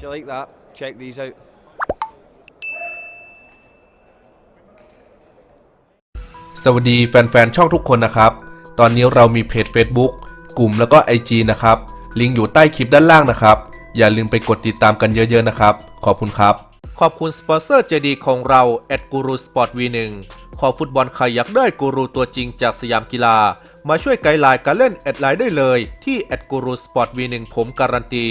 If you like that, check these out. สวัสดีแฟนๆ ช่องทุกคนนะครับ ตอนนี้เรามีเพจ Facebook กลุ่มแล้วก็ IG นะครับ ลิงก์อยู่ใต้คลิปด้านล่างนะครับ อย่าลืมไปกดติดตามกันเยอะๆนะครับ ขอบคุณครับ ขอบคุณสปอนเซอร์เจดีของเราแอดกูรูสปอร์ต V1 ขอฟุตบอลใครอยากได้กูรูตัวจริงจากสยามกีฬา มาช่วยไกด์ไลน์การเล่นแอดไลน์ได้เลย ที่แอดกูรูสปอร์ต V1 ผมการันตี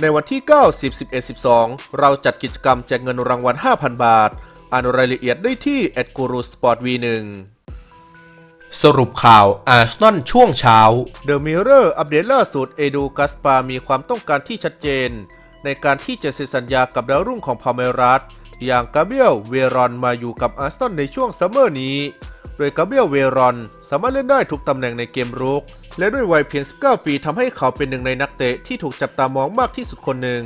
ในวันที่ 9 10 11 12 เราจัดกิจกรรมแจกเงินรางวัล 5,000 บาท อ่านรายละเอียดได้ที่แอดกูรูสปอร์ต V1 สรุปข่าวอาร์เซนอลช่วงเช้า เดอะมิเรอร์อัปเดตล่าสุดเอดูกัสปามีความต้องการที่ชัดเจน ในการที่จะเซ็นสัญญากับดาวรุ่งของพาเมรัสอย่างกาเบียลเวรอนมาอยู่กับอาร์เซนอลในช่วงซัมเมอร์นี้ โดยกาเบียลเวรอนสามารถเล่นได้ทุกตำแหน่งในเกมรุก และด้วยวัยเพียง 19 ปีทำให้เขาเป็นหนึ่งในนักเตะที่ถูกจับตามองมากที่สุดคนหนึ่ง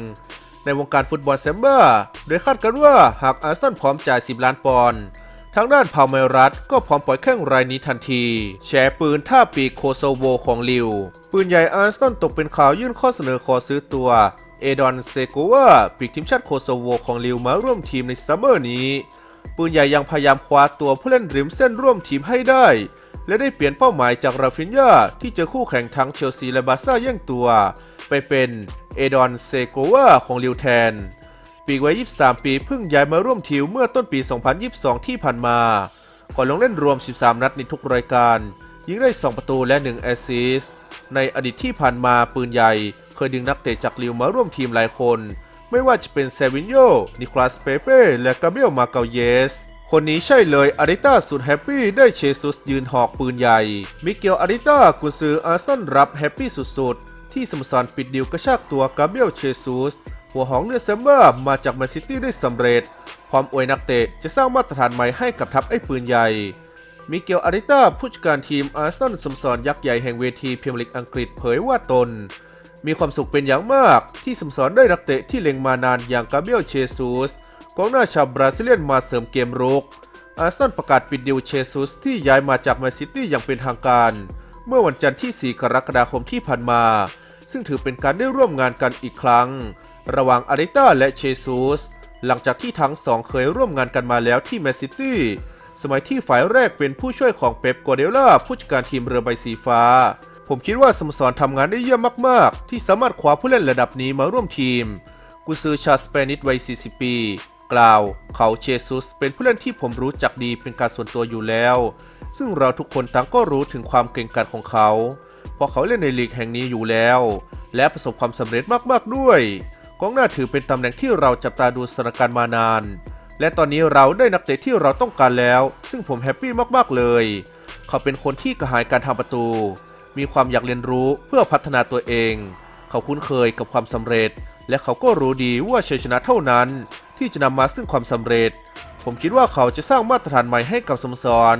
ในวงการฟุตบอลเซมเบอร์โดยคาดกันว่าหากอาร์เซนอลพร้อมจ่าย 10 ล้านปอนด์ทางด้านพาวเมรัสก็พร้อมปล่อยแข้งรายนี้ทันที แชร์ปืนท่าปีกโคโซโวของลิว ปืนใหญ่อาร์เซนอลตกเป็นข่าวยื่นข้อเสนอขอซื้อตัวเอดอนเซโกวาปีกทีมชาติโคโซโวของลิวมาร่วมทีมในซัมเมอร์นี้ ปืนใหญ่ยังพยายามคว้าตัวผู้เล่นริมเส้นร่วมทีมให้ได้ และได้เปลี่ยนเป้าหมายจากราฟินยาที่เจอคู่แข่งทั้งเชลซีและบาซ่าแย่งตัว ไปเป็นเอดอนเซโกวาของลิวแทน ปีกวัย 23 ปีเพิ่งย้ายมาร่วมทีมเมื่อต้นปี 2022 ที่ผ่านมาก่อนลงเล่นรวม 13 นัดในทุกรายการ ยิงได้ 2 ประตูและ 1 แอสซิสต์ในอดีตที่ผ่านมาปืนใหญ่ เคยดึงนักเตะจากลิวมาร่วมทีมหลายคน ไม่ว่าจะเป็นเซวินโยนิคลัสเปเป้และกาเบียลมาเกาเยส คนนี้ใช่เลยอาริต้าสุดแฮปปี้ได้เชซุสยืนหอกปืนใหญ่ มิเกลอาริต้ากุนซืออาร์เซนรับแฮปปี้สุดๆ ที่สมสรปิดดิวกระชากตัวกาเบียลเชซุสหัวหองเลือดเซมเบอร์มาจากแมนซิตี้ได้สำเร็จ ความอวยนักเตะจะสร้างมาตรฐานใหม่ให้กับทัพไอ้ปืนใหญ่ มิเกลอาริต้าผู้จัดการทีมอาร์เซนสมสรยักษ์ใหญ่แห่งเวทีพรีเมียร์ลีกอังกฤษเผยว่าตน มีความสุขเป็นอย่างมากที่สมสรได้นักเตะที่เล็งมานานอย่างกาเบียลเชซุส กองหน้าชาวบราซิเลียนมาเสริมเกมรุก อาร์เซนอลประกาศปิดดิวเชซุสที่ย้ายมาจากแมนซิตี้อย่างเป็นทางการ เมื่อวันจันทร์ที่ 4 กรกฎาคมที่ผ่านมา ซึ่งถือเป็นการได้ร่วมงานกันอีกครั้ง ระหว่างอาริต้าและเชซุสหลังจากที่ทั้งสองเคยร่วมงานกันมาแล้วที่แมนซิตี้สมัยที่ฝ่ายแรกเป็นผู้ช่วยของเป๊ปกัวเดล่าผู้จัดการทีมเรือใบสีฟ้า ผมคิดว่าสโมสรทำงานได้เยี่ยมมาก ๆ ที่สามารถคว้าผู้เล่นระดับนี้มาร่วมทีม กุซือชาสเปนิสวัย 40 ปี กล่าว เขาเชซุสเป็นผู้เล่นที่ผมรู้จักดีเป็นการส่วนตัวอยู่แล้ว ซึ่งเราทุกคนต่างก็รู้ถึงความเก่งกาจของเขา เพราะเขาเล่นในลีกแห่งนี้อยู่แล้ว และประสบความสำเร็จมากๆด้วยกองหน้าถือเป็นตำแหน่งที่เราจับตาดูสถานการณ์มานาน และตอนนี้เราได้นักเตะที่เราต้องการแล้ว ซึ่งผมแฮปปี้มากๆเลย เขาเป็นคนที่กระหายการทำประตู มีความอยากเรียนรู้เพื่อพัฒนาตัวเอง เขาคุ้นเคยกับความสำเร็จ และเขาก็รู้ดีว่าชัยชนะเท่านั้น ที่จะนำมาซึ่งความสำเร็จ ผมคิดว่าเขาจะสร้างมาตรฐานใหม่ให้กับสโมสร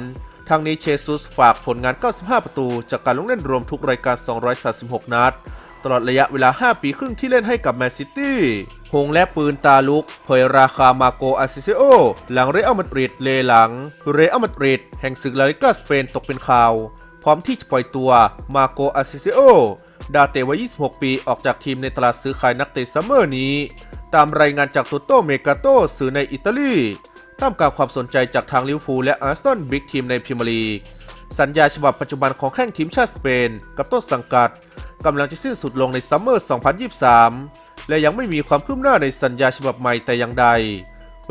ทางนี้เชซุสฝากผลงาน 95 ประตู จากการลงเล่นรวมทุกรายการ 236 นัด ตลอดระยะเวลา 5 ปีครึ่งที่เล่นให้กับแมนซิตี้ หงและปืนตาลุก เผยราคามาโกอาซิเซโอ หลังเรอัลมาดริดเลหลัง เรอัลมาดริดแห่งศึกลาลิกาสเปนตกเป็นข่าว พร้อมที่จะปล่อยตัวมาโกอาซิเซโอ ดาเตวัย 26 ปี ออกจากทีมในตลาดซื้อขายนักเตะซัมเมอร์นี้ ตามรายงานจากโตโตเมกาโตสื่อในอิตาลี ท่ามกลางความสนใจจากทางลิเวอร์พูลและอาร์เซนอลบิ๊กทีมในพรีเมียร์ลีก สัญญาฉบับปัจจุบันของแข้งทีมชาติสเปน กับต้นสังกัดกำลังจะสิ้นสุดลงในซัมเมอร์ 2023 และยังไม่มีความคืบหน้าในสัญญาฉบับใหม่แต่อย่างใด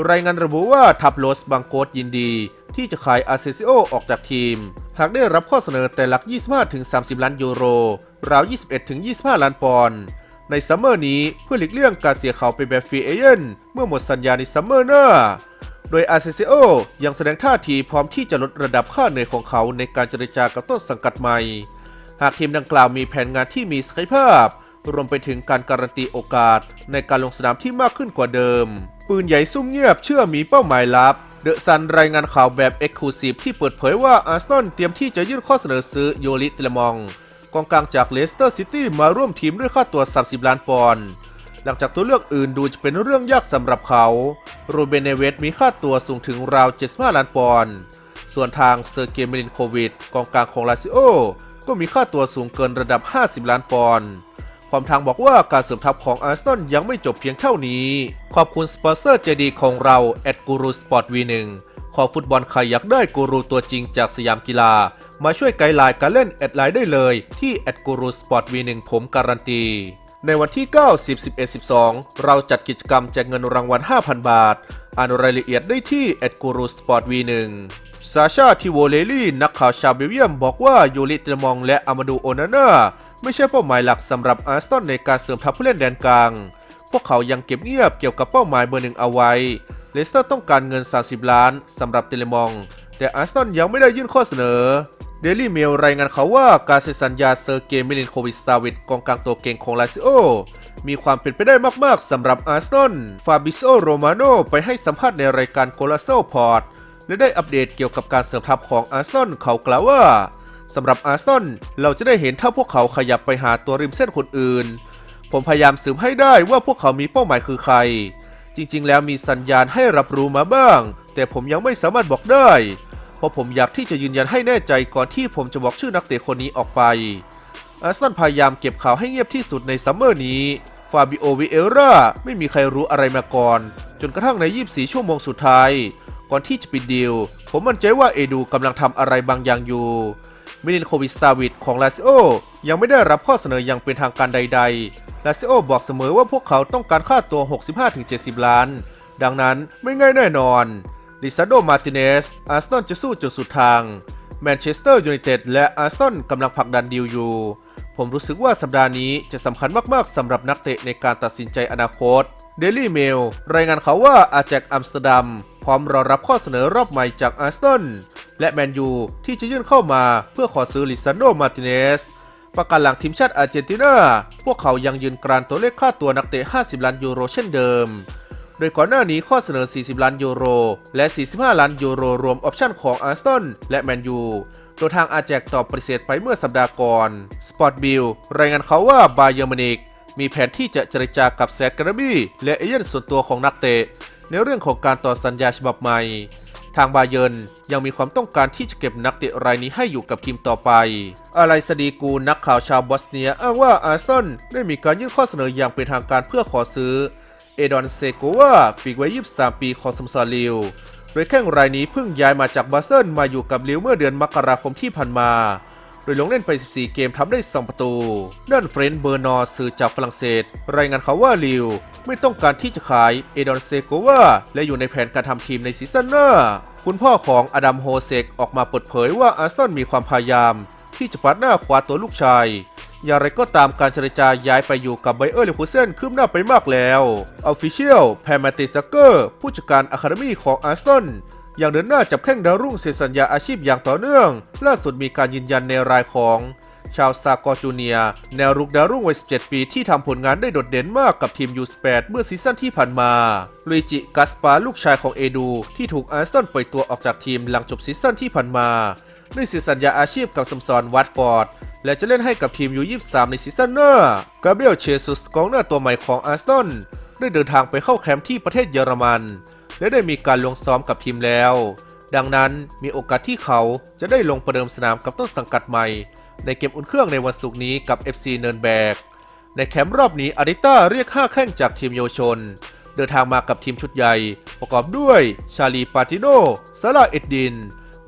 รายงานระบุว่าทัพโลสบางโกดยินดี ที่จะขายอาเซซิโอออกจากทีม หากได้รับข้อเสนอแต่หลัก 25-30 ล้านยูโร ราว 21-25 ล้านปอนด์ ในซัมเมอร์นี้เพื่อหลีกเลี่ยงการเสียเขาไปแบบฟรีเอเจนต์เมื่อหมดสัญญาในซัมเมอร์หน้า โดยอาเซซิโอยังแสดงท่าทีพร้อมที่จะลดระดับค่าเหนื่อยของเขาในการเจรจากับต้นสังกัดใหม่ หากทีมดังกล่าวมีแผนงานที่มีศักยภาพ รวมไปถึงการการันตีโอกาสในการลงสนามที่มากขึ้นกว่าเดิม ปืนใหญ่ซุ่มเงียบเชื่อมีเป้าหมายลับเดอะซันรายงานข่าวแบบเอ็กซ์คลูซีฟที่เปิดเผยว่าอาร์เซนอลเตรียมที่จะยื่นข้อเสนอซื้อโยลิเตเลมอง กองกลางจากเลสเตอร์ซิตี้มาร่วมทีมด้วยค่าตัว 30 ล้านปอนด์หลังจากตัวเลือกอื่นดูจะเป็นเรื่องยากสำหรับเขา โรเบเนเวสมีค่าตัวสูงถึงราว 75 ล้านปอนด์ ส่วนทางเซอร์เกย์เมลินโควิดกองกลางของลาซิโอ ก็มีค่าตัวสูงเกินระดับ 50 ล้านปอนด์ความทางบอกว่าการเสริมทัพของอาร์เซนอลยังไม่จบเพียงเท่านี้ ขอบคุณสปอนเซอร์เจดีของเราแอดกูรูสปอร์ตวีหนึ่ง ขอฟุตบอลใครอยากได้กูรูตัวจริงจากสยามกีฬา มาช่วยไกด์ไลน์การเล่นแอดไลน์ได้เลยที่แอดกูรูสปอร์ตวีหนึ่งผมการันตีในวันที่ 9 10 11 12 เราจัดกิจกรรมแจกเงินรางวัล 5,000 บาท อ่านรายละเอียดได้ที่แอดกูรูสปอร์ตวีหนึ่งซาชาทิโวเลลี่ นักข่าวชาวเบลเยียมบอกว่ายูริเตมองและอามาดูโอนาน่าไม่ใช่เป้าหมายหลักสำหรับอาร์เซนอลในการเสริมทัพผู้เล่นแดนกลาง พวกเขายังเก็บเงียบเกี่ยวกับเป้าหมายเบอร์หนึ่งเอาไว้ เลสเตอร์ต้องการเงิน 30 ล้านสำหรับเตเลมอง แต่อาร์เซนอลยังไม่ได้ยื่นข้อเสนอเดลี่เมลรายงานเขาว่าการเซ็นสัญญาเซอร์เกย์มิลินโควิชซาวิตกองกลางตัวเก่งของลาซิโอ มีความเป็นไปได้มาก ๆสำหรับอาร์เซนอลฟาบิโซโรมาโนไปให้สัมภาษณ์ในรายการโกลาโซพอร์ตและได้อัปเดตเกี่ยวกับการเสริมทัพของอาร์เซนอลเขากล่าวว่าสำหรับอาร์เซนอลเราจะได้เห็นถ้าพวกเขาขยับไปหาตัวริมเส้นคนอื่น ผมพยายามสืบให้ได้ว่าพวกเขามีเป้าหมายคือใคร จริงๆ แล้วมีสัญญาณให้รับรู้มาบ้าง แต่ผมยังไม่สามารถบอกได้ เพราะผมอยากที่จะยืนยันให้แน่ใจก่อนที่ผมจะบอกชื่อนักเตะคนนี้ออกไปอาร์เซนอลพยายามเก็บข่าวให้เงียบที่สุดในซัมเมอร์นี้ฟาบิโอวิเอราไม่มีใครรู้อะไรมาก่อน จนกระทั่งใน 24 ชั่วโมงสุดท้าย ก่อนที่จะปิดดีล ผมมั่นใจว่าเอดูกำลังทำอะไรบางอย่างอยู่มิลินโควิสซาวิตของลาซิโอยังไม่ได้รับข้อเสนออย่างเป็นทางการใด ๆ ลาซิโอบอกเสมอว่าพวกเขาต้องการค่าตัว 65-70 ล้าน ดังนั้นไม่ง่ายแน่นอนลิซาโดมาติเนส อาร์เซนอลจะสู้จนสุดทาง แมนเชสเตอร์ยูไนเต็ดและอาร์เซนอลกำลังผลักดันดีลอยู่ ผมรู้สึกว่าสัปดาห์นี้จะสำคัญมากๆสำหรับนักเตะในการตัดสินใจอนาคตเดลี่เมลรายงานเขาว่าอาแจกอัมสเตอร์ดัมพร้อมรอรับข้อเสนอรอบใหม่จากอาร์เซนอลและแมนยูที่จะยื่นเข้ามาเพื่อขอซื้อลิซานโดมาติเนส ประกันหลังทีมชาติอาร์เจนตินา พวกเขายังยืนกรานตัวเลขค่าตัวนักเตะ 50 ล้านยูโรเช่นเดิม โดยก่อนหน้านี้ข้อเสนอ 40 ล้านยูโร และ 45 ล้านยูโรรวมออปชั่นของอาร์เซนอลและแมนยูโดยทางอาแจกตอบปฏิเสธไปเมื่อสัปดาห์ก่อนสปอร์ตบิลรายงานเขาว่าบาเยอร์มินิกมีแผนที่จะเจรจากับแซดการาบี้และเอเย่นส่วนตัวของนักเตะ ในเรื่องของการต่อสัญญาฉบับใหม่ ทางบาเยินยังมีความต้องการที่จะเก็บนักเตะรายนี้ให้อยู่กับทีมต่อไป อะไรสดีกูนักข่าวชาวบอสเนียอ้างว่าอาร์เซนอลได้มีการยื่นข้อเสนออย่างเป็นทางการเพื่อขอซื้อ เอดอนเซโกวาปีกวัย 23 ปีของสโมสรลิวโดยแข้งรายนี้เพิ่งย้ายมาจากบาเซิลมาอยู่กับลิวเมื่อเดือนมกราคมที่ผ่านมา โดยลงเล่นไป 14 เกมทำได้ 2 ประตู ด้านเฟรนด์เบอร์นอร์สื่อจากฝรั่งเศส รายงานเขาว่าลิว ไม่ต้องการที่จะขายเอดอนเซโกวาและอยู่ในแผนการทำทีมในซีซั่นหน้า คุณพ่อของอดัมโฮเซกออกมาเปิดเผยว่าอาร์เซนอลมีความพยายาม ที่จะปัดหน้าคว้าตัวลูกชายอย่างไรก็ตามการเจรจาย้ายไปอยู่กับไบเออร์เลฟูเซนคืบหน้าไปมากแล้วออฟฟิเชียลแพมมาติซักเกอร์ผู้จัดการอะคาเดมีของอาร์เซนอล ยังเดินหน้าจับแข้งดาวรุ่งเซ็นสัญญาอาชีพอย่างต่อเนื่อง ล่าสุดมีการยืนยันในรายของชาวซากอจูเนีย แนวรุกดาวรุ่งวัย 17 ปีที่ทำผลงานได้โดดเด่นมากกับทีมยูสเปดเมื่อซีซั่นที่ผ่านมาลุยจิกัสปาลูกชายของเอดู ที่ถูกอาร์เซนอลปล่อยตัวออกจากทีมหลังจบซีซั่นที่ผ่านมาได้เซ็นสัญญาอาชีพกับสมสรวัตฟอร์ดและจะเล่นให้กับทีมยู 23 ในซีซั่นหน้ากาเบรียลเชซุสกองหน้าตัวใหม่ของอาร์เซนอลได้เดินทางไปเข้าแคมป์ที่ประเทศเยอรมัน และได้มีการลงซ้อมกับทีมแล้ว ดังนั้นมีโอกาสที่เขาจะได้ลงประเดิมสนามกับต้นสังกัดใหม่ ในเกมอุ่นเครื่องในวันศุกร์นี้กับ FC เนินแบก ในแคมป์รอบนี้อาริต้าเรียก 5 แข้งจากทีมเยาวชน เดินทางมากับทีมชุดใหญ่ ประกอบด้วยชาลีปาติโนซาลาเอ็ดดิน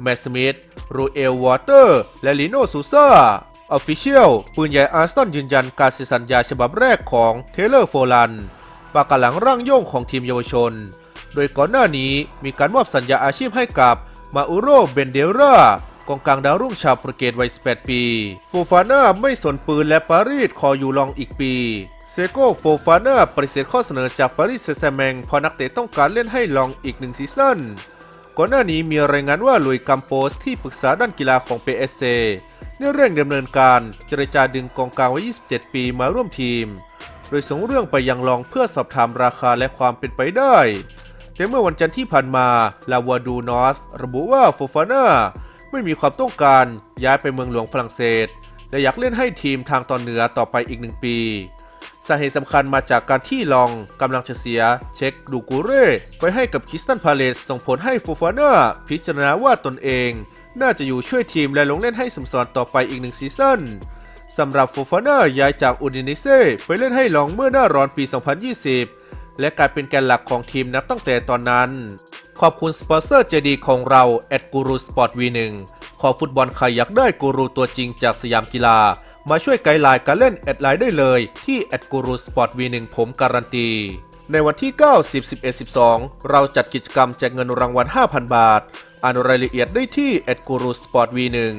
แมสมิธรูเอลวอเตอร์ และลิโนซูซ่าออฟฟิเชียลปืนใหญ่อาร์เซนยืนยันการเซ็นสัญญาฉบับแรกของเทเลอร์โฟลัน ปากกาหลังร่างโย่งของทีมเยาวชน โดยก่อนหน้านี้มีการมอบสัญญาอาชีพให้กับมาอุโรเบนเดรากองกลางดาวรุ่งชาวโปรตุเกสวัย 18 ปี โฟฟาน่าไม่สนปืนและปารีสขออยู่ลองอีกปี เซโกโฟฟาน่าปฏิเสธข้อเสนอจากปารีสเซแมงเพอนักเตะต้องการเล่นให้ลองอีกหนึ่งซีซั่น ก่อนหน้านี้มีรายงานว่าลุยกัมโปสที่ปรึกษาด้านกีฬาของ PSC ได้เร่งดำเนินการเจรจาดึงกองกลางวัย 27 ปีมาร่วมทีม โดยส่งเรื่องไปยังลองเพื่อสอบถามราคาและความเป็นไปได้ แต่เมื่อวันจันทร์ที่ผ่านมาลาวาดูนอส ระบุว่าโฟฟาน่าไม่มีความต้องการย้ายไปเมืองหลวงฝรั่งเศส และอยากเล่นให้ทีมทางตอนเหนือต่อไปอีกหนึ่งปีสาเหตุสำคัญมาจากการที่ลองกำลังจะเสียเช็คดูกูเร่ไปให้กับคิสตันพาเลสส่งผลให้โฟฟาน่าพิจารณาว่าตนเอง น่าจะอยู่ช่วยทีมและลงเล่นให้สมสรต่อไปอีกหนึ่งซีซั่นสำหรับโฟฟาน่าย้ายจากอูดินิเซ่ไปเล่นให้ลองเมื่อหน้าร้อนปี 2020 และกลายเป็นแกนหลักของทีมนับตั้งแต่ตอนนั้น ขอบคุณสปอนเซอร์ใจดีของเราแอดกูรูสปอร์ตวีหนึ่งขอฟุตบอลใครอยากได้กูรูตัวจริงจากสยามกีฬา มาช่วยไกด์ไลน์การเล่นแอดไลน์ได้เลยที่แอดกูรูสปอร์ตวีหนึ่งผมการันตีในวันที่ 9 10 11 12 เราจัดกิจกรรมแจกเงินรางวัล 5,000 บาท อ่านรายละเอียดได้ที่แอดกูรูสปอร์ตวีหนึ่ง